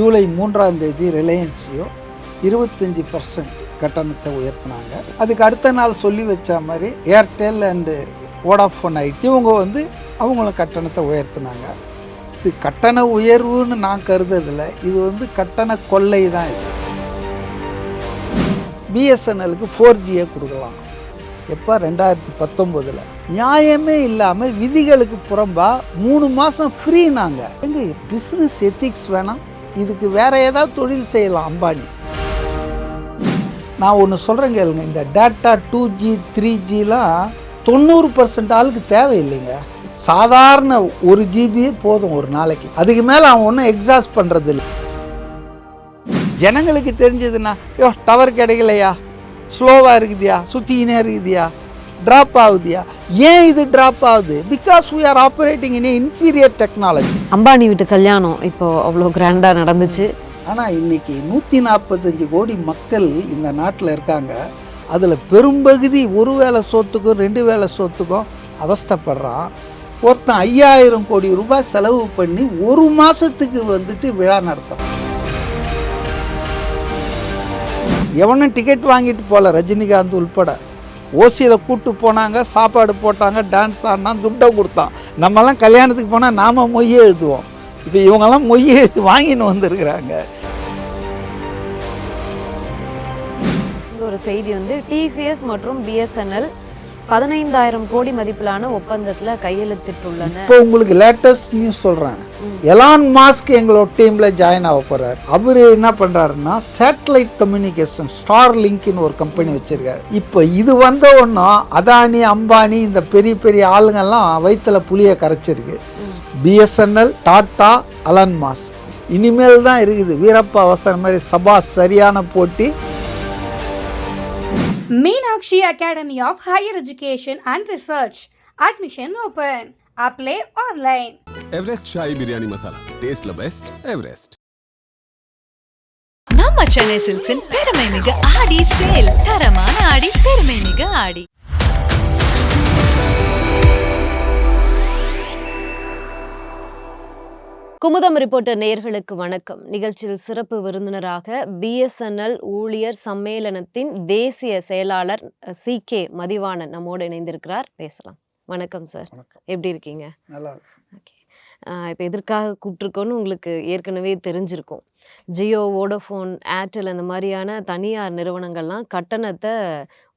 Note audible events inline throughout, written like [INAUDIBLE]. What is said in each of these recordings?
ஜூலை மூன்றாம் தேதி ரிலையன்ஸ்லையோ இருபத்தஞ்சி பர்சன்ட் கட்டணத்தை உயர்த்தினாங்க. அதுக்கு அடுத்த நாள் சொல்லி வச்ச மாதிரி ஏர்டெல் அண்டு வோடாஃபோன் ஐடி இவங்க வந்து அவங்களும் கட்டணத்தை உயர்த்தினாங்க. இது கட்டண உயர்வுன்னு நான் கருதுறதில்ல. இது வந்து கட்டண கொள்ளை தான் இது. பிஎஸ்என்எலுக்கு ஃபோர் ஜியை கொடுக்கலாம். எப்போ ரெண்டாயிரத்தி பத்தொம்போதில்? நியாயமே இல்லாமல் விதிகளுக்கு புறம்பா மூணு மாதம் ஃப்ரீ நாங்கள் எங்க பிஸ்னஸ் எத்திக்ஸ் வேணாம். இதுக்கு வேற ஏதாவது தொழில் செய்யலாம் அம்பானி. நான் ஒன்று சொல்கிறேன் கேளுங்க இந்த டேட்டா டூ ஜி த்ரீ ஜிலாம் தொண்ணூறு பர்சன்ட் ஆளுக்கு தேவையில்லைங்க. சாதாரண ஒரு ஜிபியே போதும் ஒரு நாளைக்கு. அதுக்கு மேலே அவன் ஒன்றும் எக்ஸாஸ்ட் பண்ணுறது இல்லை ஜனங்களுக்கு தெரிஞ்சதுன்னா யோ டவர் கிடைக்கலையா? ஸ்லோவாக இருக்குதியா? சுற்றினே இருக்குதியா? ட்ராப் ஆகுதியா? ஏன் இது ட்ராப் ஆகுது? Because we are operating in inferior technology Ambani வீட்டு கல்யாணம் இப்போ அவ்வளோ கிராண்டா நடந்துச்சு. ஆனால் இன்னைக்கு நூற்றி நாற்பத்தஞ்சு கோடி மக்கள் இந்த நாட்டில் இருக்காங்க. அதில் பெரும்பகுதி ஒரு வேளை சொத்துக்கும் ரெண்டு வேளை சொத்துக்கும் அவஸ்தைப்படுறான். ஒருத்தன் ஐயாயிரம் கோடி ரூபாய் செலவு பண்ணி ஒரு மாதத்துக்கு வந்துட்டு விழா நடத்துறான். எவனும் டிக்கெட் வாங்கிட்டு போகல ரஜினிகாந்த் உள்பட. ஓசியில் கூட்டு போனாங்க சாப்பாடு போட்டாங்க டான்ஸ் ஆடினா துட்டை கொடுத்தான். நம்மலாம் கல்யாணத்துக்கு போனால் நாம் மொய்யே எழுதுவோம். இப்போ இவங்கெல்லாம் மொய்யை எழுதி வாங்கின்னு வந்திருக்கிறாங்க. ஒரு செய்தி வந்து டிசிஎஸ் மற்றும் பிஎஸ்என்எல் பதினைந்தாயிரம் கோடி மதிப்பிலான ஒப்பந்தத்தில் கையெழுத்திட்டுள்ளன. இப்போ உங்களுக்கு லேட்டஸ்ட் நியூஸ் சொல்கிறேன் எலான் மாஸ்க் எங்களோட டீமில் ஜாயின் ஆக போகிறார் அவர் என்ன பண்ணுறாருன்னா சேட்டலைட் கம்யூனிகேஷன் ஸ்டார் லிங்க்னு ஒரு கம்பெனி வச்சுருக்காரு. இப்போ இது வந்த ஒன்றும் அதானி அம்பானி இந்த பெரிய பெரிய ஆளுங்கெல்லாம் வயிற்றில் புளியை கரைச்சிருக்கு. பிஎஸ்என்எல் டாட்டா அலன் மாஸ் இனிமேல் தான் இருக்குது. வீரப்பா அவசரம் மாதிரி சபா சரியான போட்டி. Meenakshi Academy of Higher Education and Research. Admission open. Apply online. Everest Shahi Biryani Masala. Taste the best. Everest. நம்ம சென்னை சில்க்ஸின் பெருமை மிக ஆடி சேல் தரமான ஆடி பெருமை மிக ஆடி குமுதம் ரிப்போர்ட்டர் நேயர்களுக்கு வணக்கம். நிகழ்ச்சியில் சிறப்பு விருந்தினராக பிஎஸ்என்எல் ஊழியர் சம்மேளனத்தின் தேசிய செயலாளர் சி கே மதிவாணன் நம்மோடு இணைந்திருக்கிறார். பேசலாம். வணக்கம் சார். எப்படி இருக்கீங்க? நல்லா இப்போ எதற்காக கூப்பிட்ருக்கோன்னு உங்களுக்கு ஏற்கனவே தெரிஞ்சிருக்கும். ஜியோ வோடோஃபோன் ஏர்டெல் அந்த மாதிரியான தனியார் நிறுவனங்கள்லாம் கட்டணத்தை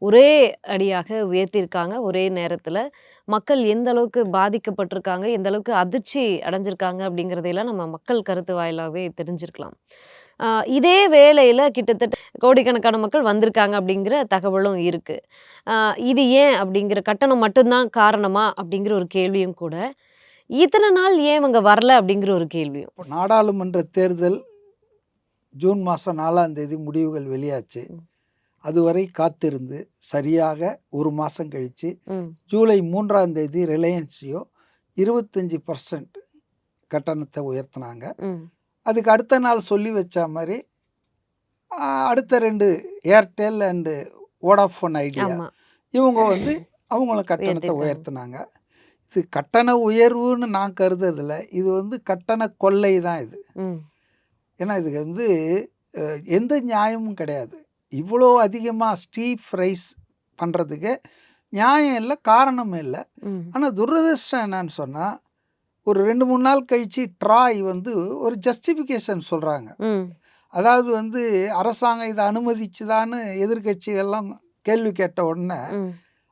ஒரே அடியாக உயர்த்தியிருக்காங்க. ஒரே நேரத்தில் மக்கள் எந்த அளவுக்கு பாதிக்கப்பட்டிருக்காங்க எந்த அளவுக்கு அதிர்ச்சி அடைஞ்சிருக்காங்க அப்படிங்கிறதையெல்லாம் நம்ம மக்கள் கருத்து வாயிலாகவே தெரிஞ்சிருக்கலாம். இதே வேளையில் கிட்டத்தட்ட கோடிக்கணக்கான மக்கள் வந்திருக்காங்க அப்படிங்கிற தகவலும் இருக்குது இது ஏன் அப்படிங்கிற கட்டணம் மட்டும்தான் காரணமா அப்படிங்கிற ஒரு கேள்வியும் கூட இத்தனை நாள் ஏன் இவங்க வரல அப்படிங்கிற ஒரு கேள்வியும். இப்போ நாடாளுமன்ற தேர்தல் ஜூன் மாதம் நாலாம் தேதி முடிவுகள் வெளியாச்சு. அதுவரை காத்திருந்து சரியாக ஒரு மாதம் கழித்து ஜூலை மூன்றாம் தேதி ரிலையன்ஸையோ இருபத்தஞ்சி பர்சன்ட் கட்டணத்தை உயர்த்தினாங்க. அதுக்கு அடுத்த நாள் சொல்லி வச்ச மாதிரி அடுத்த ரெண்டு ஏர்டெல் அண்டு வோடாஃபோன் ஐடியா இவங்க வந்து அவங்களும் கட்டணத்தை. உயர்த்தினாங்க. இது கட்டண உயர்வுன்னு நான் கருதுறதில்ல. இது வந்து கட்டண கொள்ளை தான் இது. ஏன்னா இதுக்கு வந்து எந்த நியாயமும் கிடையாது. இவ்வளோ அதிகமாக ஸ்டீப் ரைஸ் பண்ணுறதுக்கு நியாயம் இல்லை காரணமும் இல்லை. ஆனால் துரதிர்ஷ்டம் என்னன்னு சொன்னால் ஒரு ரெண்டு மூணு நாள் கழித்து ட்ராய் வந்து ஒரு ஜஸ்டிஃபிகேஷன் சொல்கிறாங்க அதாவது வந்து அரசாங்கம் இதை அனுமதிச்சுதான்னு எதிர்க்கட்சிகள்லாம் கேள்வி கேட்ட உடனே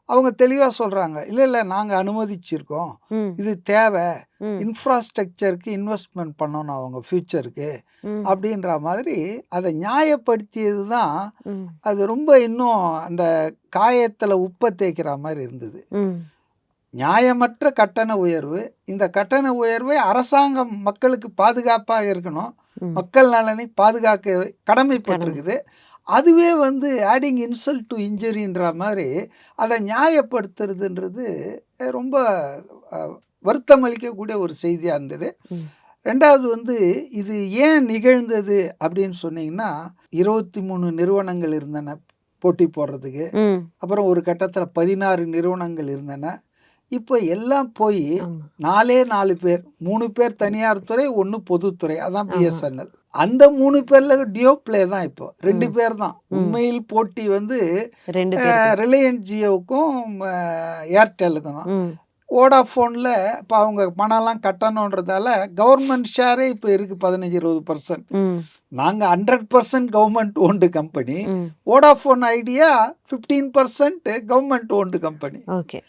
அவங்க தெளிவாக சொல்கிறாங்க இல்லை இல்லை நாங்கள் அனுமதிச்சிருக்கோம். இது தேவை. இன்ஃப்ராஸ்ட்ரக்சருக்கு இன்வெஸ்ட்மெண்ட் பண்ணணும் அவங்க ஃப்யூச்சருக்கு அப்படின்ற மாதிரி அதை நியாயப்படுத்தியது தான் அது ரொம்ப இன்னும் அந்த காயத்தில் உப்பை தேய்க்கிற மாதிரி இருந்தது. நியாயமற்ற கட்டண உயர்வு. இந்த கட்டண உயர்வை அரசாங்கம் மக்களுக்கு பாதுகாப்பாக இருக்கணும். மக்கள் நலனை பாதுகாக்க கடமைப்பட்டிருக்குது. அதுவே வந்து ஆடிங் இன்சல்ட் டு இன்ஜுரின்ற மாதிரி அதை நியாயப்படுத்துறதுன்றது ரொம்ப வருத்தம் அளிக்கக்கூடிய ஒரு செய்தியாக இருந்தது. ரெண்டாவது வந்து இது ஏன் நிகழ்ந்தது அப்படின்னு சொன்னீங்கன்னா இருபத்தி மூணு நிறுவனங்கள் இருந்தன போட்டி போடுறதுக்கு. அப்புறம் ஒரு கட்டத்தில் பதினாறு நிறுவனங்கள் இருந்தன. இப்போ எல்லாம் போய் நாலே நாலு பேர் மூணு பேர் தனியார் துறை ஒன்று பொதுத்துறை. அதான். பிஎஸ்என்எல் அந்த மூணு பேர்ல டியோ பிளே தான் இப்போ. ரெண்டு. பேர் தான். உண்மையில் போட்டி வந்து ரிலையன்ஸ் ஜியோவுக்கும் ஏர்டெல்லுக்கும் தான். ம். வோடாஃபோனில் இப்போ அவங்க பணம்லாம் கட்டணுன்றதால கவர்மெண்ட் ஷேரே இப்போ இருக்குது பதினஞ்சு இருபது பர்சன்ட் நாங்கள் hundred percent government owned company ம். Vodafone Idea fifteen percent government owned company okay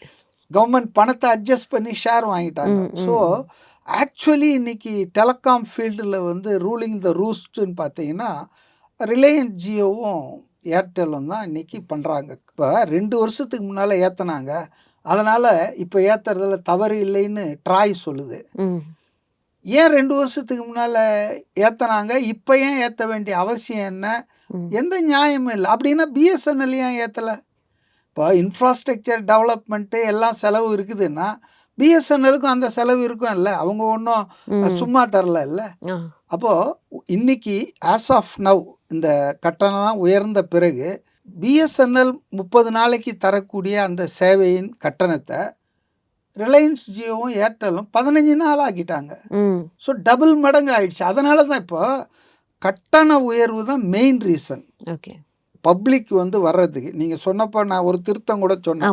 government பணத்தை அட்ஜஸ்ட் பண்ணி ஷேர் வாங்கிட்டாங்க. ஸோ ஆக்சுவலி இன்னைக்கு டெலகாம் ஃபீல்டில் வந்து ரூலிங் த ரூஸ்ட்னு பார்த்தீங்கன்னா ரிலையன்ஸ் ஜியோவும் ஏர்டெல்லும் தான் இன்னைக்கு பண்ணுறாங்க இப்போ ரெண்டு வருஷத்துக்கு முன்னால் ஏற்றுனாங்க அதனால் இப்போ ஏற்றுறதுல தவறு இல்லைன்னு ட்ராய் சொல்லுது. ஏன் ரெண்டு வருஷத்துக்கு முன்னால் ஏற்றுனாங்க இப்போ ஏன் ஏற்ற வேண்டிய அவசியம் என்ன? எந்த நியாயமும் இல்லை. அப்படின்னா பிஎஸ்என்எல் ஏன் ஏற்றலை இப்போ இன்ஃப்ராஸ்ட்ரக்சர் டெவலப்மெண்ட்டு எல்லாம் செலவு இருக்குதுன்னா பிஎஸ்என்எலுக்கும் அந்த செலவு இருக்கும் இல்லை அவங்க ஒன்றும் சும்மா தரல இல்லை. அப்போது இன்னைக்கு ஆஸ் ஆஃப் நவ் இந்த கட்டணம்லாம் உயர்ந்த பிறகு பிஎஸ்என்எல் முப்பது நாளைக்கு தரக்கூடிய அந்த சேவையின் கட்டணத்தை ரிலையன்ஸ் ஜியோவும் ஏர்டெல்லும் பதினஞ்சு நாள் ஆக்கிட்டாங்க. ஸோ டபுள் மடங்கு ஆயிடுச்சு. அதனால தான் இப்போ கட்டண உயர்வு தான் மெயின் ரீசன் ஓகே. பப்ளிக் வந்து வர்றதுக்கு நீங்கள் சொன்னப்போ நான் ஒரு திருத்தம் கூட சொன்னேன்.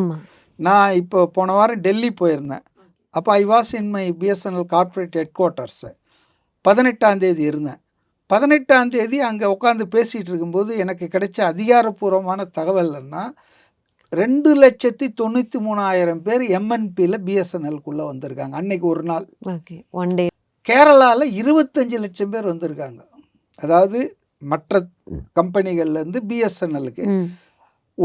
நான் இப்போ போன வாரம் டெல்லி போயிருந்தேன். அப்போ I was in my BSNL corporate head quarters பதினெட்டாம் தேதி இருந்தேன். பதினெட்டாம் தேதி அங்கே உட்காந்து பேசிகிட்டு இருக்கும்போது எனக்கு கிடைச்ச அதிகாரப்பூர்வமான தகவல்னா ரெண்டு லட்சத்தி தொண்ணூற்றி மூணாயிரம் பேர் எம்என்பியில் பிஎஸ்என்எல்குள்ளே வந்திருக்காங்க. அன்னைக்கு ஒரு நாள். ஓகே. ஒன் டே கேரளாவில் இருபத்தஞ்சு லட்சம் பேர் வந்திருக்காங்க. அதாவது மற்ற கம்பெனிகள்லேருந்து பிஎஸ்என்எலுக்கு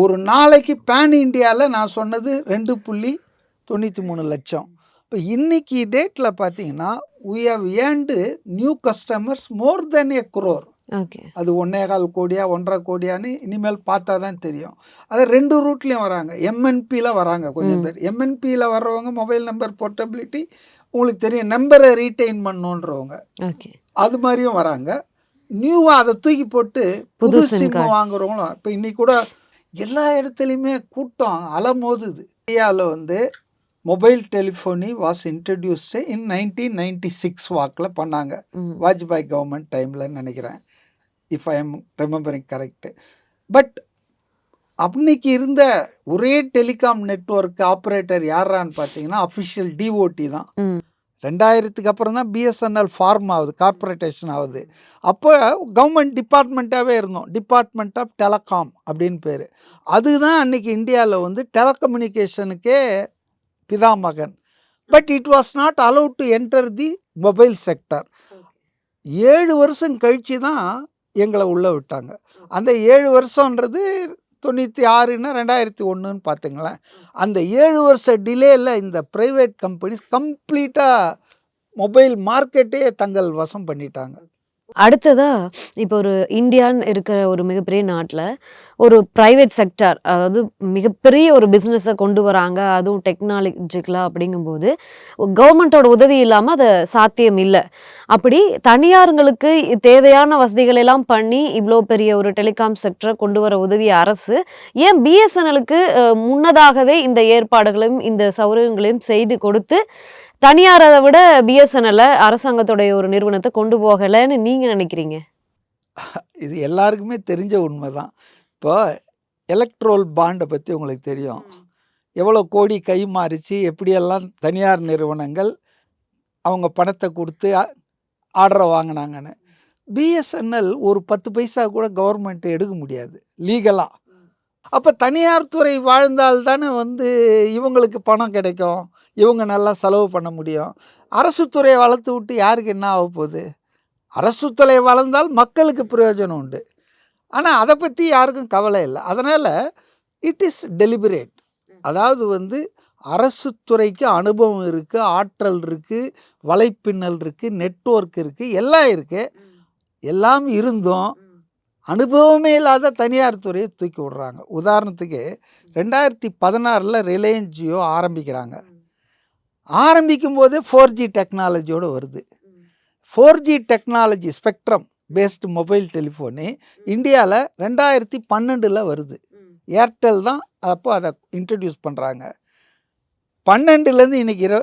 ஒரு நாளைக்கு பேன் இந்தியாவில் நான் சொன்னது ரெண்டு புள்ளி தொண்ணூற்றி மூணு லட்சம். இப்போ இன்னைக்கு டேட்டில் பார்த்தீங்கன்னா have and new customers more than a crore okay அது ஒன்றே கால் கோடியா ஒன்றரை கோடியான்னு இனிமேல் பார்த்தா தான் தெரியும். அது ரெண்டு ரூட்லேயும் வராங்க. எம்என்பியில் வராங்க கொஞ்சம். பேர். எம்என்பியில் வர்றவங்க மொபைல் நம்பர் போர்ட்டபிலிட்டி உங்களுக்கு தெரியும் நம்பரை ரீட்டைன் பண்ணுன்றவங்க. ஓகே அது மாதிரியும் வராங்க. நியூவாக அதை தூக்கி போட்டு புது சிம். வாங்குறவங்களும் இப்போ இன்னைக்கு கூட எல்லா இடத்துலையுமே கூட்டம் அலமோதுது. இந்தியாவில் வந்து mobile telephony was introduced in nineteen ninety six வாக்கில் பண்ணாங்க. வாஜ்பாய் கவர்மெண்ட் டைமில் நினைக்கிறேன். If I am remembering correct but அன்னைக்கு இருந்த ஒரே டெலிகாம் நெட்வொர்க் ஆப்ரேட்டர் யாரான்னு பார்த்தீங்கன்னா அஃபிஷியல் டிஓடி தான். ரெண்டாயிரத்துக்கு அப்புறம் தான் பிஎஸ்என்எல் ஃபார்ம் ஆகுது கார்ப்பரேட்டேஷன் ஆகுது. அப்போ கவர்மெண்ட் டிபார்ட்மெண்ட்டாகவே இருந்தோம். டிபார்ட்மெண்ட் ஆஃப் டெலகாம் அப்படின்னு பேர். அதுதான் அன்னைக்கு இந்தியாவில் வந்து டெலகம்யூனிகேஷனுக்கே பிதாமகன். But it was not allowed to enter the mobile sector ஏழு வருஷம் கழித்து தான் எங்களை உள்ளே விட்டாங்க. அந்த ஏழு வருஷன்றது தொண்ணூற்றி ஆறுன்னா ரெண்டாயிரத்தி ஒன்றுன்னு பார்த்துங்களேன் அந்த ஏழு வருஷ டிலேயில் இந்த ப்ரைவேட் கம்பெனிஸ் கம்ப்ளீட்டாக மொபைல் மார்க்கெட்டே தங்கள் வசம் பண்ணிட்டாங்க. அடுத்ததா இப்போ ஒரு இந்தியான்னு இருக்கிற ஒரு மிகப்பெரிய நாட்டில் ஒரு ப்ரைவேட் செக்டார் அதாவது மிகப்பெரிய ஒரு பிஸ்னஸை கொண்டு வராங்க அதுவும் டெக்னாலஜிக்கலாக அப்படிங்கும்போது கவர்மெண்ட்டோட உதவி இல்லாமல் அது சாத்தியம் இல்லை. அப்படி தனியாருங்களுக்கு தேவையான வசதிகள் எல்லாம் பண்ணி இவ்வளோ பெரிய ஒரு டெலிகாம் செக்டரை கொண்டு வர உதவிய அரசு ஏன் பிஎஸ்என்எலுக்கு முன்னதாகவே இந்த ஏற்பாடுகளையும் இந்த சௌகரியங்களையும் செய்து கொடுத்து தனியாரை விட பிஎஸ்என்எல்ல அரசாங்கத்துடைய ஒரு நிறுவனத்தை கொண்டு போகலைன்னு நீங்க நினைக்கிறீங்க? இது எல்லாருக்குமே தெரிஞ்ச உண்மை தான் இப்போ எலக்ட்ரோல் பாண்டை பற்றி உங்களுக்கு தெரியும். எவ்வளோ கோடி கை மாறிச்சு எப்படியெல்லாம் தனியார் நிறுவனங்கள் அவங்க பணத்தை கொடுத்து ஆர்டரை வாங்கினாங்கன்னு. பிஎஸ்என்எல் ஒரு பத்து பைசா கூட கவர்மெண்ட் எடுக்க முடியாது லீகலாக அப்போ தனியார் துறை வாழ்ந்தால் தானே வந்து இவங்களுக்கு பணம் கிடைக்கும். இவங்க நல்லா செலவு பண்ண முடியும். அரசு துறையை வளர்த்து விட்டு யாருக்கு என்ன ஆக போகுது? அரசு துறை வளர்ந்தால் மக்களுக்கு பிரயோஜனம் உண்டு. ஆனால் அதை பற்றி யாருக்கும் கவலை இல்லை. அதனால் இட் இஸ் டெலிபரேட் அதாவது வந்து அரசு துறைக்கு அனுபவம் இருக்குது ஆற்றல் இருக்குது வலைப்பின்னல் இருக்குது நெட்ஒர்க் இருக்குது எல்லாம் இருக்குது எல்லாம் இருந்தும் அனுபவமே இல்லாத தனியார் துறையை தூக்கி விடுறாங்க. உதாரணத்துக்கு ரெண்டாயிரத்தி பதினாறில் ரிலையன்ஸ் ஜியோ ஆரம்பிக்கிறாங்க. ஆரம்பிக்கும் போதே ஃபோர் ஜி டெக்னாலஜியோடு வருது four G technology spectrum based mobile telephone இந்தியாவில் ரெண்டாயிரத்தி பன்னெண்டில் வருது. ஏர்டெல் தான் அப்போ அதை இன்ட்ரடியூஸ் பண்ணுறாங்க பன்னெண்டுலேருந்து இன்றைக்கி இரு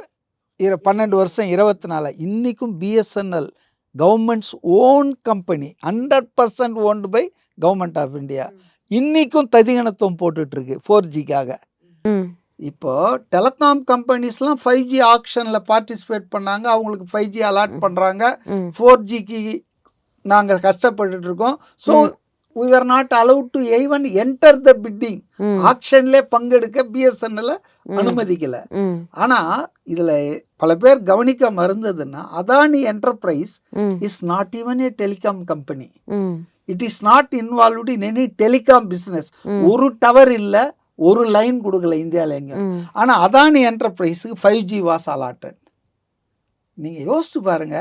இரு பன்னெண்டு வருஷம் இருபத்தி நாலு இன்றைக்கும் BSNL government's own company hundred percent owned by government of India இன்றைக்கும் ததிகணத்துவம் போட்டுட்ருக்கு ஃபோர் ஜிக்காக ம் இப்போ டெலகாம் கம்பெனிஸ்லாம் ஃபைவ் ஜி ஆக்ஷனில் பார்ட்டிசிபேட் பண்ணாங்க. அவங்களுக்கு ஃபைவ் ஜி அலாட் பண்ணுறாங்க ஃபோர் ஜிக்கு நாங்கள் கஷ்டப்பட்டுட்டு இருக்கோம் so we were not allowed to even enter the bidding ம். ஆக்ஷன்லேயே பங்கெடுக்க பிஎஸ்என்எல். அனுமதிக்கல. ம். ஆனால் இதில் பல பேர் கவனிக்க மறந்ததுன்னா Adani enterprise is not even a telecom company it is not involved in any telecom business. ஒரு டவர் இல்லை ஒரு லைன் கொடுக்கல இந்தியாவில் எங்க ஆனால் அதானி என்டர்பிரைஸுக்கு ஃபைவ் ஜி வாஸ் அலாட்டட் நீங்கள் யோசிச்சு பாருங்க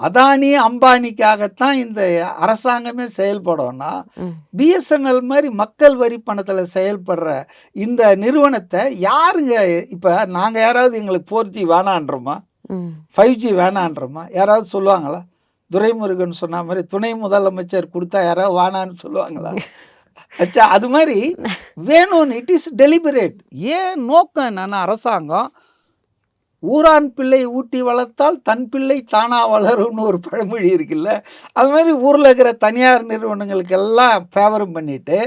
அதானி அம்பானிக்காகத்தான் இந்த அரசாங்கமே செயல்படும்னா பிஎஸ்என்எல் மாதிரி மக்கள் வரி பணத்தில் செயல்படுற இந்த நிறுவனத்தை யாருங்க இப்போ நாங்கள் யாராவது எங்களுக்கு ஃபோர் ஜி வேணான்றோமா? ஃபைவ் ஜி வேணான்றோமா? யாராவது சொல்லுவாங்களா? துரைமுருகன் சொன்ன மாதிரி துணை முதலமைச்சர் கொடுத்தா யாராவது வேணான்னு சொல்லுவாங்களா? [LAUGHS] அச்சா அது மாதிரி வேணும்னு இட் இஸ் டெலிபரேட் ஏன் நோக்கம் என்னன்னா அரசாங்கம் ஊரான் பிள்ளை ஊட்டி வளர்த்தால் தன் பிள்ளை தானா வளரும்னு ஒரு பழமொழி இருக்குல்ல. அது மாதிரி ஊரில் இருக்கிற தனியார் நிறுவனங்களுக்கெல்லாம் ஃபேவரும் பண்ணிட்டு.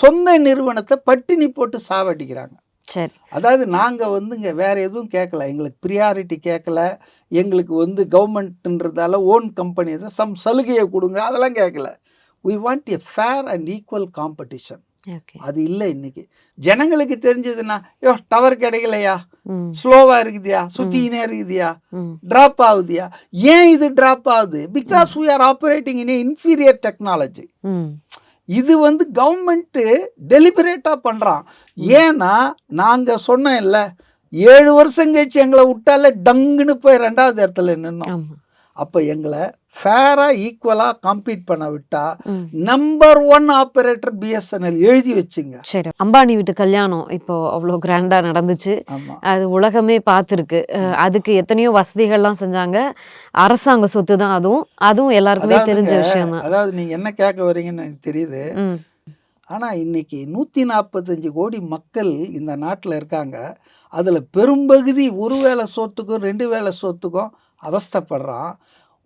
சொந்த நிறுவனத்தை பட்டினி போட்டு சாவடிக்கிறாங்க. சரி. அதாவது நாங்கள் வந்துங்க வேற எதுவும் கேட்கல எங்களுக்கு ப்ரியாரிட்டி கேட்கல எங்களுக்கு வந்து கவர்மெண்ட்ன்றதால ஓன் கம்பெனி தான் சம் சலுகையை கொடுங்க. அதெல்லாம் கேட்கல we want a fair and equal competition அது இல்லை இன்னைக்கு. ஜனங்களுக்கு தெரிஞ்சதுன்னா யோ டவர் கிடைக்கலையா? ம். ஸ்லோவாக இருக்குதியா? சுற்றிக்கினே இருக்குதியா? ட்ராப் ஆகுதியா? ஏன் இது ட்ராப் ஆகுது? Because we are operating in inferior technology இது வந்து கவர்மெண்ட்டு டெலிபரேட்டாக பண்ணுறான் ஏன்னா நாங்கள் சொன்னோம் இல்ல ஏழு வருஷம் கழிச்சு எங்களை விட்டாலே டங்குன்னு போய் ரெண்டாவது இடத்துல நின்னோம். அப்போ எங்களை ஃபேராக ஈக்குவலாக காம்பீட் பண்ண விட்டா நம்பர் ஒன் ஆப்ரேட்டர் பிஎஸ்என்எல் எழுதி வச்சுங்க. சரி அம்பானி வீட்டு கல்யாணம் இப்போ அவ்வளோ கிராண்டா நடந்துச்சு. அது உலகமே பார்த்துருக்கு. அதுக்கு எத்தனையோ வசதிகள்லாம் செஞ்சாங்க. அரசாங்க சொத்து தான் அதுவும். அதுவும் எல்லாருக்குமே தெரிஞ்ச விஷயம் தான். அதாவது நீங்கள் என்ன கேட்க வரீங்கன்னு எனக்கு தெரியுது. ஆனால் இன்னைக்கு நூற்றி நாற்பத்தஞ்சு கோடி மக்கள் இந்த நாட்டில் இருக்காங்க. அதில் பெரும்பகுதி ஒரு வேளை சொத்துக்கும் ரெண்டு வேளை சொத்துக்கும் அவஸ்தைப்படுறான்.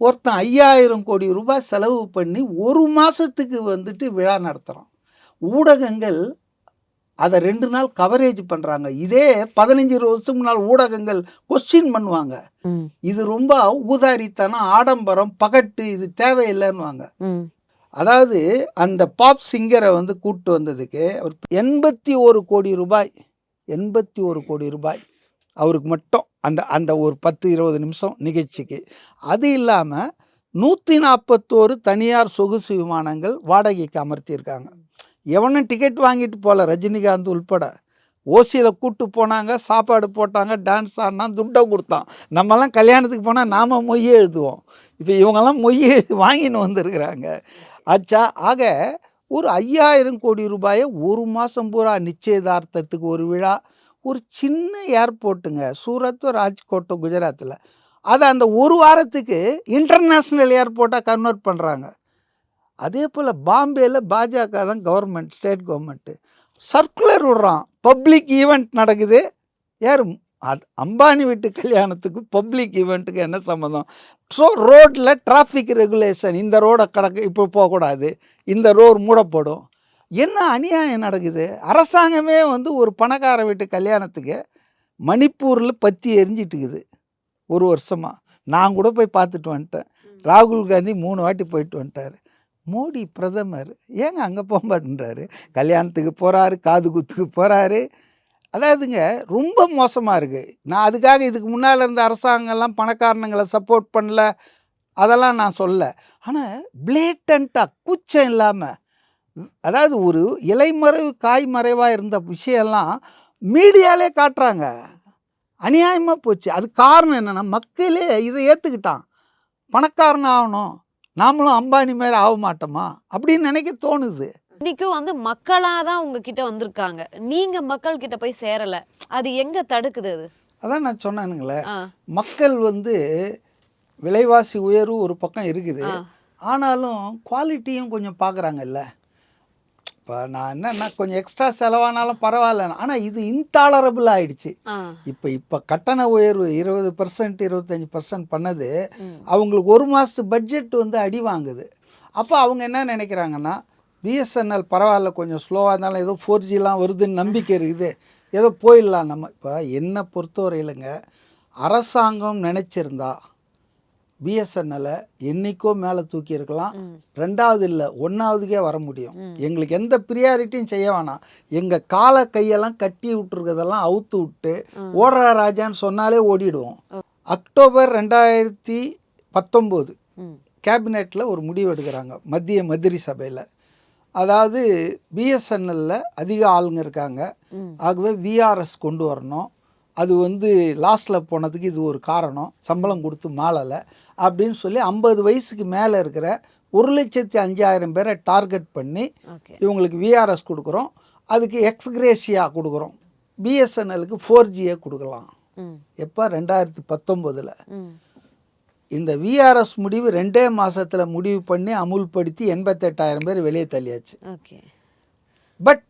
ஒருத்தன் ஐயாயிரம் கோடி ரூபாய் செலவு பண்ணி ஒரு மாதத்துக்கு வந்துட்டு விழா நடத்துகிறான் ஊடகங்கள் அதை ரெண்டு நாள் கவரேஜ் பண்ணுறாங்க இதே பதினஞ்சு இருபது வருஷத்துக்கு முன்னால் ஊடகங்கள் கொஸ்டின் பண்ணுவாங்க. இது ரொம்ப ஊதாரித்தனம் ஆடம்பரம் பகட்டு இது தேவையில்லைன்னுவாங்க. அதாவது அந்த பாப் சிங்கரை வந்து கூட்டு வந்ததுக்கு அவர் எண்பத்தி ஒரு கோடி ரூபாய் எண்பத்தி ஒரு கோடி ரூபாய் அவருக்கு மட்டும். அந்த அந்த ஒரு பத்து இருபது நிமிஷம் நிகழ்ச்சிக்கு. அது இல்லாமல் நூற்றி நாற்பத்தோரு தனியார் சொகுசு விமானங்கள் வாடகைக்கு அமர்த்தியிருக்காங்க. எவனும் டிக்கெட் வாங்கிட்டு போகல ரஜினிகாந்த் உள்பட. ஓசியில் கூட்டு போனாங்க சாப்பாடு போட்டாங்க டான்ஸ் ஆடினா துட்டை கொடுத்தான். நம்மலாம் கல்யாணத்துக்கு போனால் நாம் மொய் எழுதுவோம். இப்போ இவங்கெல்லாம் மொய் எழுதி வாங்கின்னு வந்திருக்கிறாங்க. ஆச்சா ஆக ஒரு ஐயாயிரம் கோடி ரூபாயை ஒரு மாதம் பூரா நிச்சயதார்த்தத்துக்கு ஒரு விழா ஒரு சின்ன ஏர்போர்ட்டுங்க. சூரத்தோ ராஜ்கோட்டும் குஜராத்தில் அதை அந்த ஒரு வாரத்துக்கு இன்டர்நேஷ்னல் ஏர்போர்ட்டாக கன்வெர்ட் பண்ணுறாங்க அதே போல் பாம்பேயில் பாஜக தான் கவர்மெண்ட் ஸ்டேட் கவர்மெண்ட்டு. சர்க்குலர் விடுறான். பப்ளிக் ஈவெண்ட் நடக்குது. யார்? அது அம்பானி வீட்டு கல்யாணத்துக்கு பப்ளிக் ஈவெண்ட்டுக்கு என்ன சம்மந்தம்? ஸோ ரோட்டில் டிராஃபிக் ரெகுலேஷன். இந்த ரோடை கடக்க இப்போ போகக்கூடாது. இந்த ரோடு மூடப்படும். என்ன அநியாயம் நடக்குது? அரசாங்கமே வந்து ஒரு பணக்கார வீட்டு கல்யாணத்துக்கு மணிப்பூரில் பத்தி எரிஞ்சிட்டு இருக்குது ஒரு வருஷமாக நான் கூட போய் பார்த்துட்டு வந்துட்டேன். ராகுல் காந்தி மூணு வாட்டி போயிட்டு வந்துட்டார். மோடி பிரதமர் ஏங்க அங்கே போக மாட்டேன்றாரு? கல்யாணத்துக்கு போகிறாரு காது குத்துக்கு போகிறாரு அதாவதுங்க ரொம்ப மோசமாக இருக்குது நான் அதுக்காக இதுக்கு முன்னால் இருந்த அரசாங்கம்லாம் பணக்காரனுங்களை சப்போர்ட் பண்ணல. அதெல்லாம் நான் சொல்ல ஆனால் பிளேட்டண்ட்டாக கூச்சம் இல்லாமல் அதாவது ஒரு இலைமறைவு காய் மறைவாக இருந்த விஷயம்லாம் மீடியாலே காட்டுறாங்க. அநியாயமாக போச்சு. அது காரணம் என்னென்னா மக்களே இதை ஏற்றுக்கிட்டான் பணக்காரன் ஆகணும். நாமளும் அம்பானி மாதிரி ஆக மாட்டோமா? அப்படின்னு நினைக்க தோணுது. இன்னைக்கும் வந்து மக்களா தான் உங்ககிட்ட வந்திருக்காங்க. நீங்க மக்கள் கிட்ட போய் சேரல. அது எங்க தடுக்குது அது? அதான் நான் சொன்னேனுங்களே. மக்கள் வந்து விலைவாசி உயர்வு ஒரு பக்கம் இருக்குது. ஆனாலும் குவாலிட்டியும் கொஞ்சம் பார்க்குறாங்கல்ல இப்போ நான் என்னன்னா கொஞ்சம் எக்ஸ்ட்ரா செலவானாலும் பரவாயில்ல. ஆனால் இது இன்டாலரபிள் ஆயிடுச்சு. இப்போ இப்போ கட்டண உயர்வு இருபது பர்சன்ட் இருபத்தஞ்சி பர்சன்ட் பண்ணது. அவங்களுக்கு ஒரு மாதத்து பட்ஜெட் வந்து அடி வாங்குது. அப்போ அவங்க என்ன நினைக்கிறாங்கன்னா பிஎஸ்என்எல் பரவாயில்ல கொஞ்சம் ஸ்லோவாக இருந்தாலும் ஏதோ ஃபோர் ஜிலாம் வருதுன்னு நம்பிக்கை இருக்குது. ஏதோ போயிடலாம் நம்ம. இப்போ என்னை பொறுத்தவரையிலுங்க அரசாங்கம் நினச்சிருந்தா பிஎஸ்என்எல்லை என்னைக்கோ மேலே தூக்கி இருக்கலாம் ம். ரெண்டாவது இல்லை ஒன்றாவதுக்கே வர முடியும். எங்களுக்கு எந்த ப்ரியாரிட்டியும் செய்ய வேணாம் எங்கள் காலை கையெல்லாம் கட்டி விட்டுருக்கதெல்லாம் அவுத்து விட்டு. ஓடுறா ராஜான்னு சொன்னாலே ஓடிடுவோம் அக்டோபர் ரெண்டாயிரத்தி பத்தொம்போது. கேபினெட்டில் ஒரு முடிவு எடுக்கிறாங்க மத்திய மந்திரி சபையில் அதாவது பிஎஸ்என்எல்ல அதிக ஆளுங்க இருக்காங்க. ஆகவே விஆர்எஸ் கொண்டு வரணும் அது வந்து லாஸ்ட்டில் போனதுக்கு இது ஒரு காரணம். சம்பளம் கொடுத்து மாளலை. அப்படின்னு சொல்லி ஐம்பது வயசுக்கு மேலே இருக்கிற ஒரு லட்சத்தி அஞ்சாயிரம் பேரை டார்கெட் பண்ணி இவங்களுக்கு விஆர்எஸ் கொடுக்குறோம். அதுக்கு எக்ஸ்கிரேஷியா கொடுக்குறோம். பிஎஸ்என்எலுக்கு ஃபோர் ஜியை கொடுக்கலாம். எப்போ? ரெண்டாயிரத்தி பத்தொம்போதில். இந்த விஆர்எஸ் முடிவு ரெண்டே மாசத்துல முடிவு பண்ணி அமுல்படுத்தி எண்பத்தெட்டாயிரம் பேர் வெளியே தள்ளியாச்சு. ஓகே. பட்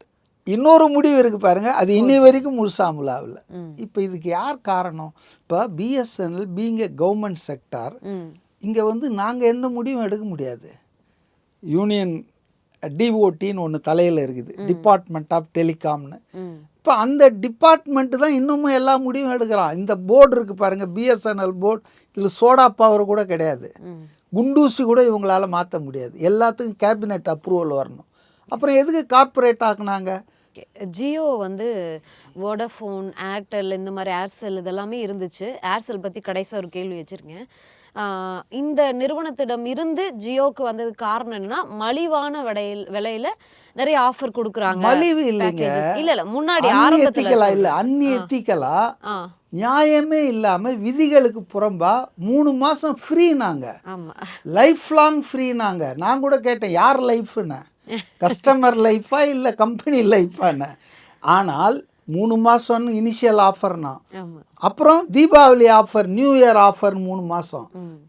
இன்னொரு முடிவு இருக்குது பாருங்க. அது இன்னி வரைக்கும் முழுசாக அமுலாகல. ம். இப்போ இதுக்கு யார் காரணம்? இப்போ BSNL being a government sector. இங்கே வந்து நாங்கள் எந்த முடிவும் எடுக்க முடியாது. யூனியன் டிஓடின்னு ஒன்று தலையில் இருக்குது. டிபார்ட்மெண்ட் ஆஃப் டெலிகாம்னு. இப்போ அந்த டிபார்ட்மெண்ட்டு தான் இன்னமும் எல்லா முடிவும் எடுக்கிறான். இந்த போர்டு இருக்குது பாருங்கள் பிஎஸ்என்எல் போர்டு இதில் சோடா பவர் கூட கிடையாது. குண்டூசி கூட இவங்களால மாற்ற முடியாது. எல்லாத்துக்கும் கேபினெட் அப்ரூவல் வரணும். அப்புறம் எதுக்கு கார்ப்பரேட் ஆக்குனாங்க? ஓகே. ஜியோ வந்து வோடஃபோன் ஏர்டெல் இந்த மாதிரி ஏர்செல் இதெல்லாமே இருந்துச்சு. ஏர்செல் பற்றி கடைசியாக ஒரு கேள்வி வச்சுருக்கேன். இந்த நிறுவனத்திடம் இருந்து ஜியோக்கு வந்ததுக்கு காரணம் என்னன்னா மலிவான விலையில் விலையில நிறைய ஆஃபர் கொடுக்குறாங்க மலிவு இல்லைங்க. இல்ல இல்ல முன்னாடி ஆரம்பத்துல இல்லை ஆ. நியாயமே இல்லாமல் விதிகளுக்கு புறம்பா மூணு மாதம் ஃப்ரீனாங்க ஆமா. லைஃப் லாங் ஃப்ரீனாங்க நான் கூட கேட்டேன் யார் லைஃப்னு கஸ்டமர் லைஃபா இல்லை கம்பெனி லைஃபான்னு ஆனால் மூணு மாதம்னு இனிஷியல் ஆஃபர்னா அப்புறம் Deepavali offer new year offer மூணு மாதம்.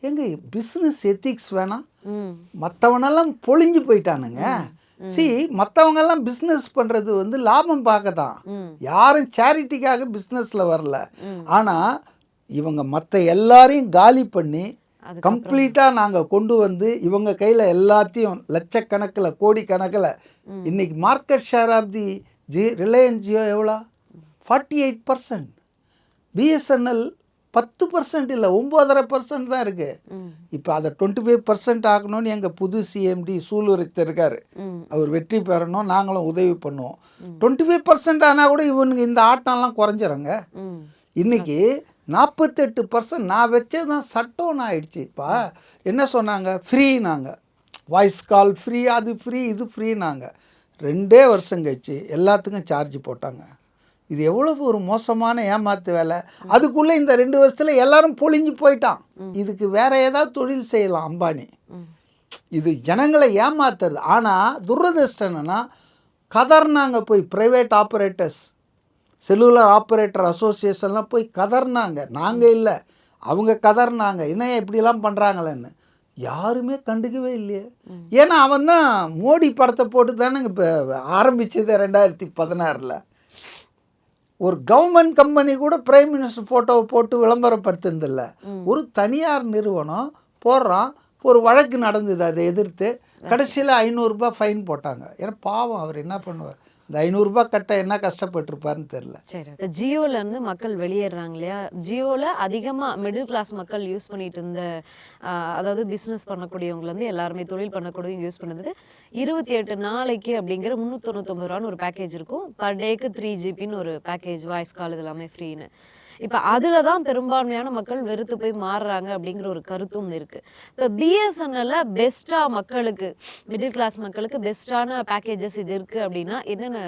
எங்க பிஸ்னஸ் எத்திக்ஸ் வேணாம். மற்றவனெல்லாம் பொழிஞ்சு போயிட்டானுங்க. சி மற்றவங்கெல்லாம் பிஸ்னஸ் பண்ணுறது வந்து லாபம் பார்க்க தான் யாரும் சேரிட்டிக்காக பிஸ்னஸில் வரல. ஆனால் இவங்க மற்ற எல்லாரையும் காலி பண்ணி கம்ப்ளீட்டாக நாங்கள் கொண்டு வந்து இவங்க கையில் எல்லாத்தையும் லட்சக்கணக்கில் கோடி கணக்கில். இன்னைக்கு market share of the G Reliance Jio எவ்வளோ? ஃபார்ட்டி எயிட் பர்சன்ட் பிஎஸ்என்எல் பத்து பர்சன்ட் இல்லை ஒம்போதரை பர்சன்ட் தான் இருக்குது இப்போ அதை டுவெண்ட்டி ஃபைவ் பர்சன்ட் ஆக்கணும்னு எங்கள் புது சிஎம்டி சூளுரைத்து இருக்காரு. அவர் வெற்றி பெறணும் நாங்களும் உதவி பண்ணுவோம். டுவெண்ட்டி ஃபைவ் பர்சன்ட் ஆனால் கூட இவனுக்கு இந்த ஆட்டம்லாம் குறைஞ்சிருங்க. ம். இன்னைக்கு நாற்பத்தெட்டு பர்சன்ட் நான் வச்சது தான் சட்டம்னு ஆயிடுச்சு. இப்போ என்ன சொன்னாங்க? ஃப்ரீனாங்க வாய்ஸ் கால் ஃப்ரீ அது ஃப்ரீ இது ஃப்ரீனாங்க ரெண்டே வருஷம் கழிச்சு எல்லாத்துக்கும் சார்ஜ் போட்டாங்க. இது எவ்வளவு ஒரு மோசமான ஏமாத்து வேலை. அதுக்குள்ளே இந்த ரெண்டு வருஷத்துல எல்லாரும் பொழிஞ்சு போயிட்டான். இதுக்கு வேற ஏதாவது தொழில் செய்யலாம் அம்பானி. இது ஜனங்களை ஏமாத்துறது. ஆனால் துரதிர்ஷ்டம் என்னன்னா கதர்னாங்க போய் ப்ரைவேட் ஆப்ரேட்டர்ஸ் செல்லுலர் ஆப்ரேட்டர் அசோசியேஷன்லாம் போய் கதர்னாங்க. நாங்கள் இல்லை. அவங்க கதர்னாங்க. என்ன இப்படிலாம் பண்ணுறாங்களேன்னு யாருமே கண்டுக்கவே இல்லையே. ஏன்னா அவன் தான் மோடி படத்தை போட்டு தானேங்க இப்போ ஆரம்பிச்சது ரெண்டாயிரத்தி பதினாறில். ஒரு கவர்மெண்ட் கம்பெனி கூட பிரைம் மினிஸ்டர் ஃபோட்டோவை போட்டு விளம்பரப்படுத்துனதில்ல. ஒரு தனியார் நிறுவனம் போடுறான். ஒரு வழக்கு நடந்தது அதை எதிர்த்து. கடைசியில் ஐநூறுரூபா ஃபைன் போட்டாங்க. ஏன்னா பாவம் அவர் என்ன பண்ணுவார்? இந்த ஐநூறுரூபா கட்ட என்ன கஷ்டப்பட்டிருப்பாருன்னு தெரில சரி இப்ப ஜியோல இருந்து மக்கள் வெளியேறாங்க இல்லையா? ஜியோல அதிகமா மிடில் கிளாஸ் மக்கள் யூஸ் பண்ணிட்டு இருந்த அதாவது பிசினஸ் பண்ணக்கூடியவங்க வந்து எல்லாருமே தொழில் பண்ணக்கூடியவங்க யூஸ் பண்ணது. இருபத்தி எட்டு நாளைக்கு அப்படிங்கிற முந்நூற்றொண்ணூத்தொம்பது ரூபான்னு ஒரு பேக்கேஜ் இருக்கும். பர் டேக்கு த்ரீ ஜிபின்னு ஒரு பேக்கேஜ் வாய்ஸ் கால் இது எல்லாமே ஃப்ரீன்னு இப்போ அதில் தான் பெரும்பான்மையான மக்கள் வெறுத்து போய் மாறுறாங்க அப்படிங்கிற ஒரு கருத்தும் இருக்கு. இப்போ பிஎஸ்என்எல்ல பெஸ்ட்டாக மக்களுக்கு மிடில் கிளாஸ் மக்களுக்கு பெஸ்ட்டான பேக்கேஜஸ் இது இருக்கு அப்படின்னா என்னென்ன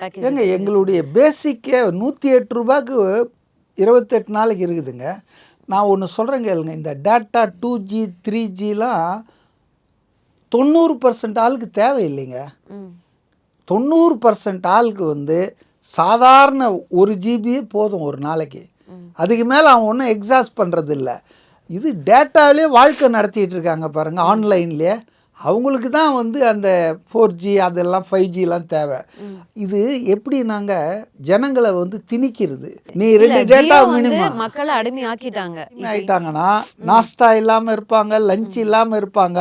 பேக்கேஜ் ஏங்க எங்களுடைய பேசிக்கே நூற்றி எட்டு ரூபாய்க்கு இருபத்தெட்டு நாளைக்கு இருக்குதுங்க. நான் ஒன்று சொல்கிறேன் கேளுங்க இந்த டேட்டா டூ ஜி த்ரீ ஜிலாம் தொண்ணூறு பர்சன்ட் ஆளுக்கு தேவையில்லைங்க. தொண்ணூறு பர்சன்ட் ஆளுக்கு வந்து சாதாரண ஒரு ஜிபியே போதும் ஒரு நாளைக்கு. அதுக்கு மேலே அவன் ஒன்றும் எக்ஸாஸ்ட் பண்ணுறது இல்லை இது டேட்டாவிலே வாழ்க்கை நடத்திட்டு இருக்காங்க பாருங்கள் ஆன்லைன்லேயே அவங்களுக்கு தான் வந்து அந்த ஃபோர் ஜி அதெல்லாம் ஃபைவ் ஜிலாம் தேவை. இது எப்படி நாங்கள் ஜனங்களை வந்து திணிக்கிறது? நீ ரெண்டு டேட்டா மினிமம் மக்களை அடிமையாக்கிட்டாங்க. இப்ப ஆயிட்டாங்கன்னா நாஸ்டா இல்லாமல் இருப்பாங்க லஞ்ச் இல்லாமல் இருப்பாங்க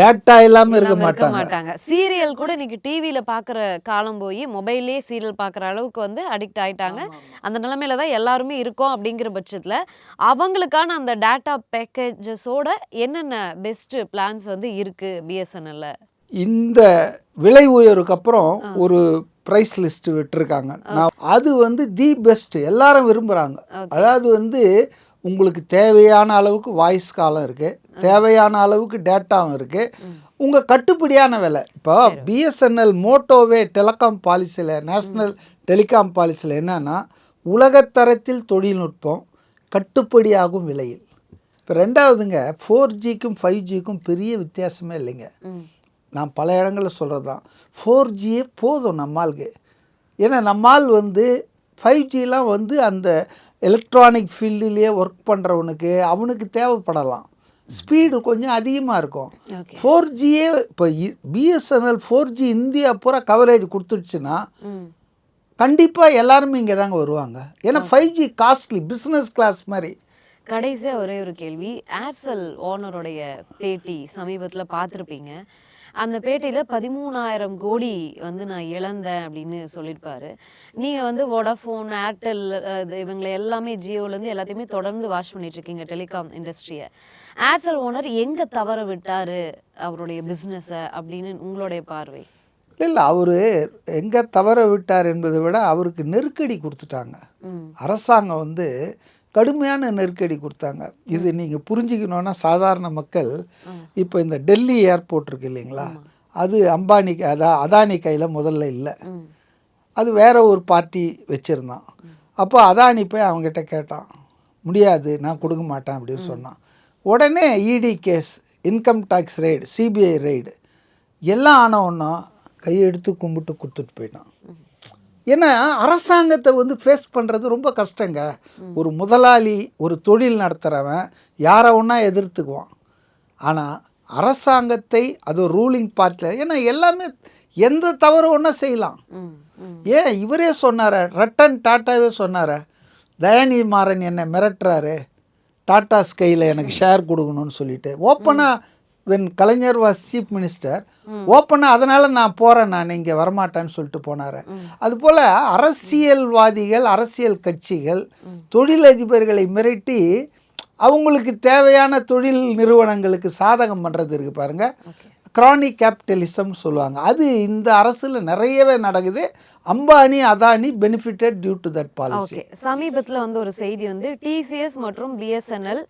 டேட்டா இல்லாமல் இருக்க மாட்டாங்க. மாட்டாங்க. சீரியல் கூட இன்னைக்கு டிவில பாக்குற காலம் போய் மொபைல்லே சீரியல் பாக்குற அளவுக்கு வந்து அடிக்ட் ஆயிட்டாங்க. அந்த நிலைமையில தான் எல்லாருமே இருக்கோம் அப்படிங்கிற பட்சத்துல அவங்களுக்கான அந்த டேட்டா பேக்கேஜஸோட என்னென்ன பெஸ்ட் பிளான்ஸ் வந்து இருக்கு? பிஎஸ்என்எல்ல இந்த விலை உயர்வுக்கு அப்புறம் ஒரு ப்ரைஸ் லிஸ்ட் விட்டுருக்காங்க. நான் அது வந்து தி பெஸ்ட் எல்லாரும் விரும்புகிறாங்க. அதாவது வந்து உங்களுக்கு தேவையான அளவுக்கு வாய்ஸ் காலம் இருக்குது தேவையான அளவுக்கு டேட்டாவும் இருக்குது உங்கள் கட்டுப்படியான விலை. இப்போ பிஎஸ்என்எல் மோட்டோவே டெலிகாம் பாலிசியில் நேஷ்னல் டெலிகாம் பாலிசியில் என்னன்னா உலகத்தரத்தில் தொழில்நுட்பம் கட்டுப்படியாகும் விலையில். இப்போ ரெண்டாவதுங்க ஃபோர் ஜிக்கும் ஃபைவ் ஜிக்கும் பெரிய வித்தியாசமே இல்லைங்க. நான் பல இடங்களில் சொல்கிறது தான் ஃபோர் ஜியே போதும் நம்மாளுக்கு. ஏன்னா நம்மால் வந்து ஃபைவ் ஜிலாம் வந்து அந்த எலக்ட்ரானிக் ஃபீல்டுலேயே ஒர்க் பண்ணுறவனுக்கு அவனுக்கு தேவைப்படலாம். ஸ்பீடு கொஞ்சம் அதிகமாக இருக்கும். ஃபோர் ஜியே இப்போ பிஎஸ்என்எல் ஃபோர் ஜி இந்தியா பூரா கவரேஜ் கொடுத்துடுச்சுன்னா கண்டிப்பாக எல்லாருமே இங்கே தாங்க வருவாங்க. ஏன்னா five G costly business class மாதிரி. கடைசியா ஒரே ஒரு கேள்வி. ஏர்செல் ஓனருடைய பேட்டி சமீபத்துல பார்த்துருப்பீங்க. அந்த பேட்டியில பதிமூணாயிரம் கோடி வந்து நான் இழந்தேன் அப்படின்னு சொல்லியிருப்பாரு. நீங்க வந்து வோடாஃபோன் ஏர்டெல் இவங்களை எல்லாமே ஜியோல இருந்து எல்லாத்தையுமே தொடர்ந்து வாஷ் பண்ணிட்டு இருக்கீங்க டெலிகாம் இண்டஸ்ட்ரியை ஏர்செல் ஓனர் எங்க தவற விட்டாரு அவருடைய பிசினஸ அப்படின்னு உங்களுடைய பார்வை? இல்லை அவர் எங்கே தவற விட்டார் என்பதை விட அவருக்கு நெருக்கடி கொடுத்துட்டாங்க. அரசாங்கம் வந்து கடுமையான நெருக்கடி கொடுத்தாங்க. இது நீங்கள் புரிஞ்சுக்கணுன்னா சாதாரண மக்கள் இப்போ இந்த டெல்லி ஏர்போர்ட் இருக்கு இல்லைங்களா? அது அம்பானி அதா அதானி கையில் முதல்ல இல்லை. அது வேற ஒரு பார்ட்டி வச்சுருந்தான். அப்போ அதானி போய் அவங்ககிட்ட கேட்டான். முடியாது நான் கொடுக்க மாட்டேன் அப்படின்னு சொன்னான். உடனே ED case income tax raid CBI raid எல்லாம் ஆன ஒன்றா கையெடுத்து கும்பிட்டு கொடுத்துட்டு போயிட்டான். ஏன்னா அரசாங்கத்தை வந்து ஃபேஸ் பண்ணுறது ரொம்ப கஷ்டங்க. ஒரு முதலாளி ஒரு தொழில் நடத்துகிறவன் யாரை ஒன்றா எதிர்த்துக்குவான். ஆனால் அரசாங்கத்தை அது ரூலிங் பார்ட்டியில் ஏன்னா எல்லாமே எந்த தவறு ஒன்றா செய்யலாம். ஏன்? இவரே சொன்னார? ரட்டன் டாட்டாவே சொன்னார? தயாநிதி மாறன் என்னை மிரட்டுறாரு. டாடா ஸ்கையில் எனக்கு ஷேர் கொடுக்கணும்னு சொல்லிட்டு. ஓப்பனாக when Kalaignar was chief minister ஓப்பனாக அதனால் நான் போகிறேன் நான் இங்கே வரமாட்டேன்னு சொல்லிட்டு போனார். அதுபோல் அரசியல்வாதிகள் அரசியல் கட்சிகள் தொழிலதிபர்களை மிரட்டி அவங்களுக்கு தேவையான தொழில் நிறுவனங்களுக்கு சாதகம் பண்ணுறது இருக்கு பாருங்க. ஓகே. கிரானிக் கேபிட்டலிசம்னு சொல்லுவாங்க. அது இந்த அரசில் நிறையவே நடக்குது. Ambani Adani benefited due to that policy சமீபத்துல வந்து ஒரு செய்தி வந்து டிசிஎஸ் மற்றும் பிஎஸ்என்எல்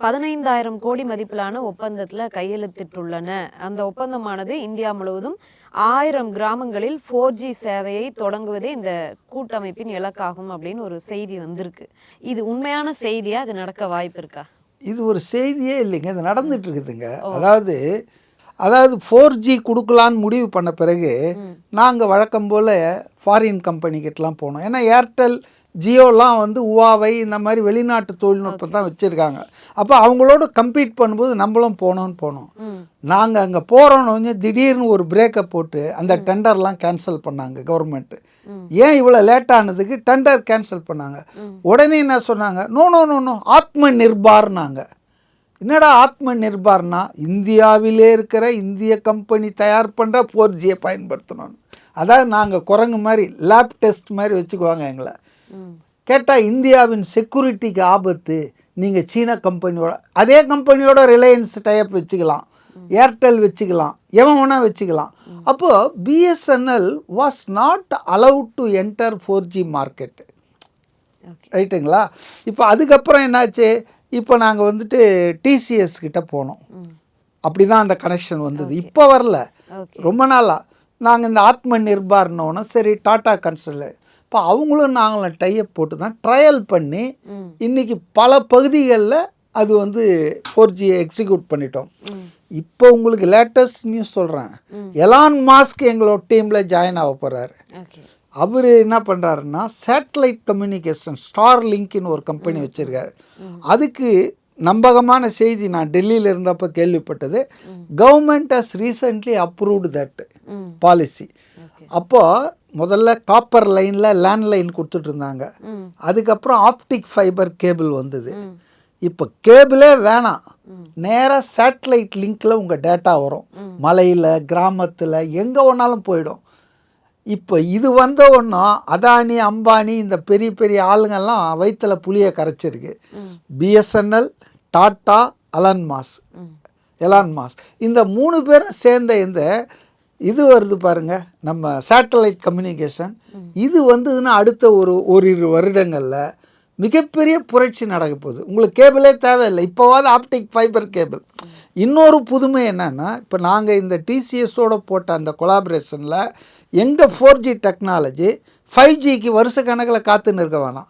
பதினைந்தாயிரம் கோடி மதிப்பிலான ஒப்பந்தத்துல கையெழுத்திட்டுள்ளன. அந்த ஒப்பந்தமானது இந்தியா முழுவதும் ஆயிரம் கிராமங்களில் ஃபோர் ஜி சேவையை தொடங்குவதே இந்த கூட்டமைப்பின் இலக்காகும் அப்படின்னு ஒரு செய்தி வந்திருக்கு. இது உண்மையான செய்தியா? இது நடக்க வாய்ப்பு இருக்கா? இது ஒரு செய்தியே இல்லைங்க. இது நடந்துட்டு இருக்குதுங்க. அதாவது அதாவது ஃபோர் ஜி கொடுக்கலான்னு முடிவு பண்ண பிறகு நாங்கள் வழக்கம் போல் ஃபாரின் கம்பெனிக்கிட்டலாம் போனோம். ஏன்னா ஏர்டெல் ஜியோலாம் வந்து உவாவை இந்த மாதிரி வெளிநாட்டு தொழில்நுட்பம் தான் வச்சுருக்காங்க. அப்போ அவங்களோட கம்பீட் பண்ணும்போது நம்மளும் போனோம்னு போனோம். நாங்கள் அங்கே போகிறோன்னு திடீர்னு ஒரு பிரேக்கை போட்டு அந்த டெண்டர்லாம் கேன்சல் பண்ணாங்க கவர்மெண்ட்டு ஏன் இவ்வளோ லேட் ஆனதுக்கு டெண்டர் கேன்சல் பண்ணாங்க. உடனே என்ன சொன்னாங்க? நோ நோ நோ நோ ஆத்ம நிர்பார்னாங்க என்னடா ஆத்ம நிர்பார்னா இந்தியாவிலே இருக்கிற இந்திய கம்பெனி தயார் பண்ணுற ஃபோர் ஜியை பயன்படுத்தணும் அதாவது நாங்கள் குரங்கு மாதிரி லேப் டெஸ்ட் மாதிரி வச்சுக்குவாங்க எங்களை. கேட்டால் இந்தியாவின் செக்யூரிட்டிக்கு ஆபத்து. நீங்கள் சீன கம்பெனியோட அதே கம்பெனியோட ரிலையன்ஸ் டைப் வச்சுக்கலாம். ஏர்டெல் வச்சுக்கலாம். எவன் வேணால் வச்சுக்கலாம். அப்போது BSNL was not allowed to enter four G market okay ரைட்டுங்களா இப்போ அதுக்கப்புறம் என்னாச்சு? இப்போ நாங்கள் வந்துட்டு டிசிஎஸ் கிட்ட போனோம். அப்படி தான் அந்த கனெக்ஷன் வந்தது. இப்போ வரல. ரொம்ப நாளாக நாங்கள் இந்த ஆத்ம நிர்பார்னோன்னா சரி டாடா கன்சல் இப்போ அவங்களும் நாங்களும் டைப் போட்டு தான் ட்ரையல் பண்ணி ம். இன்னைக்கு பல பகுதிகளில் அது வந்து ஃபோர் ஜியை எக்ஸிக்யூட் பண்ணிட்டோம். இப்போ உங்களுக்கு லேட்டஸ்ட் நியூஸ் சொல்கிறேன் எலான் மாஸ்க் எங்களோட டீமில் ஜாயின் ஆக போகிறாரு அவர் என்ன பண்ணுறாருன்னா சேட்டலைட் கம்யூனிகேஷன் ஸ்டார் லிங்க்னு ஒரு கம்பெனி வச்சுருக்காரு. அதுக்கு நம்பகமான செய்தி நான் டெல்லியில் இருந்தப்போ கேள்விப்பட்டது. Government has recently approved that policy அப்போது முதல்ல காப்பர் லைனில் லேண்ட்லைன் கொடுத்துட்டு இருந்தாங்க ம். அதுக்கப்புறம் ஆப்டிக் ஃபைபர் கேபிள் வந்தது. இப்போ கேபிளே வேணாம். நேராக சேட்டலைட் லிங்க்கில் உங்கள் டேட்டா வரும். மலையில் கிராமத்தில் எங்கே வேணாலும் போயிடும். இப்போ இது வந்த ஒன்றும் அதானி அம்பானி இந்த பெரிய பெரிய ஆளுங்கெல்லாம் வயிற்றுல புளியை கரைச்சிருக்கு. BSNL Tata Elon Musk Elon Musk இந்த மூணு பேரும் சேர்ந்த இந்த இது வருது பாருங்க நம்ம சேட்டலைட் கம்யூனிகேஷன் இது வந்ததுன்னா அடுத்த ஒரு ஓரிரு வருடங்களில் மிகப்பெரிய புரட்சி நடக்க போகுது. உங்களுக்கு கேபிளே தேவையில்லை. இப்போவாது ஆப்டிக் ஃபைபர் கேபிள் இன்னொரு புதுமை என்னன்னா இப்போ நாங்கள் இந்த டிசிஎஸோட போட்ட அந்த கொலாபரேஷனில் எங்கள் ஃபோர் ஜி டெக்னாலஜி ஃபைவ் ஜிக்கு வருஷ கணக்கில் காத்துன்னு இருக்க வேணாம்.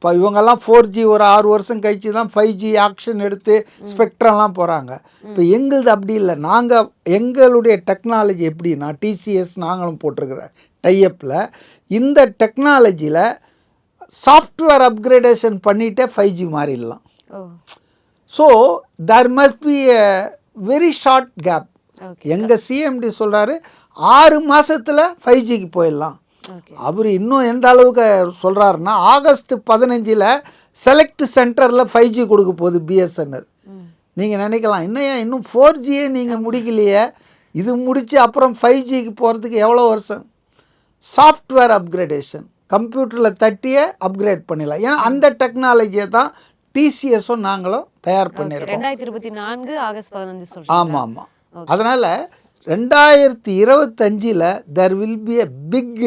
இப்போ இவங்கெல்லாம் ஃபோர் ஜி ஒரு ஆறு வருஷம் கழிச்சு தான் ஃபைவ் ஜி ஆக்ஷன் எடுத்து ஸ்பெக்ட்ரம்லாம் போகிறாங்க இப்போ எங்களுது அப்படி இல்லை. நாங்கள் எங்களுடைய டெக்னாலஜி எப்படின்னா டிசிஎஸ் நாங்களும் போட்டிருக்கிற டைஅப்பில் இந்த டெக்னாலஜியில் சாஃப்ட்வேர் அப்கிரேடேஷன் பண்ணிட்டே five G மாறிடலாம். So there must be a very short gap எங்கள் சிஎம்டி சொல்கிறாரு ஆறு மாதத்தில் ஃபைவ் ஜிக்கு போயிடலாம். அவர் இன்னும் எந்த அளவுக்கு சொல்கிறாருன்னா ஆகஸ்ட் பதினஞ்சில் செலக்ட் சென்டரில் ஃபைவ் ஜி கொடுக்க போகுது பிஎஸ்என்எல் நீங்கள் நினைக்கலாம் இன்னும் ஏன் இன்னும் ஃபோர் ஜியே நீங்கள் முடிக்கலையே? இது முடித்து அப்புறம் ஃபைவ் ஜிக்கு போகிறதுக்கு எவ்வளோ வருஷம்? சாஃப்ட்வேர் அப்கிரேடேஷன் கம்ப்யூட்டரில் தட்டியே அப்கிரேட் பண்ணிடலாம். ஏன்னா அந்த டெக்னாலஜியை தான் டிசிஎஸும் நாங்களும் தயார் பண்ணியிருக்கோம். ரெண்டாயிரத்தி இருபத்தி நான்கு ஆகஸ்ட் பதினஞ்சு சொல்றீங்க ஆமாம். ஆமாம் அதனால் ரெண்டாயிரத்தி இருபத்தஞ்சில் there will be a big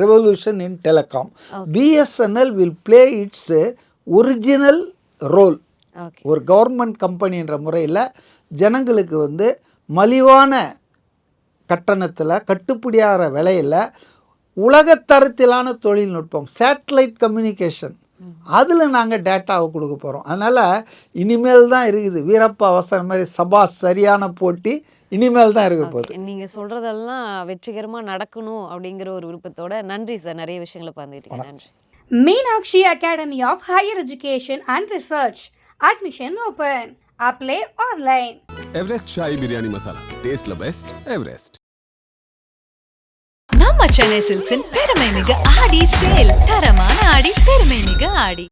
revolution in telecom BSNL will play its original role ஒரு கவர்மெண்ட் கம்பெனின்ற முறையில் ஜனங்களுக்கு வந்து மலிவான கட்டணத்தில் கட்டுப்படியாகிற விலையில் உலகத்தரத்திலான தொழில்நுட்பம் சேட்டலைட் கம்யூனிகேஷன் அதில் நாங்கள் டேட்டாவை கொடுக்க போகிறோம் அதனால் இனிமேல் தான் இருக்குது. வீரப்பா அவசரம் மாதிரி சபா சரியான போட்டி இனிமேல் தான் இருக்க போகுது ஓகே. நீங்க சொல்றதெல்லாம் வெற்றிகரமா நடக்கணும் அப்படிங்கிற ஒரு விருப்பத்தோட நன்றி சார் நிறைய விஷயங்களை பகிர்ந்துட்டீங்க நன்றி Meenakshi Academy of Higher Education and Research. Admission open. Apply online. Everest Shahi biryani masala டேஸ்ட்ல பெஸ்ட் எவரெஸ்ட் நம்ம சென்னை சில்க்ஸின் பெருமை மிகு ஆடி சேல் தரமான ஆடி பெருமை மிகு ஆடி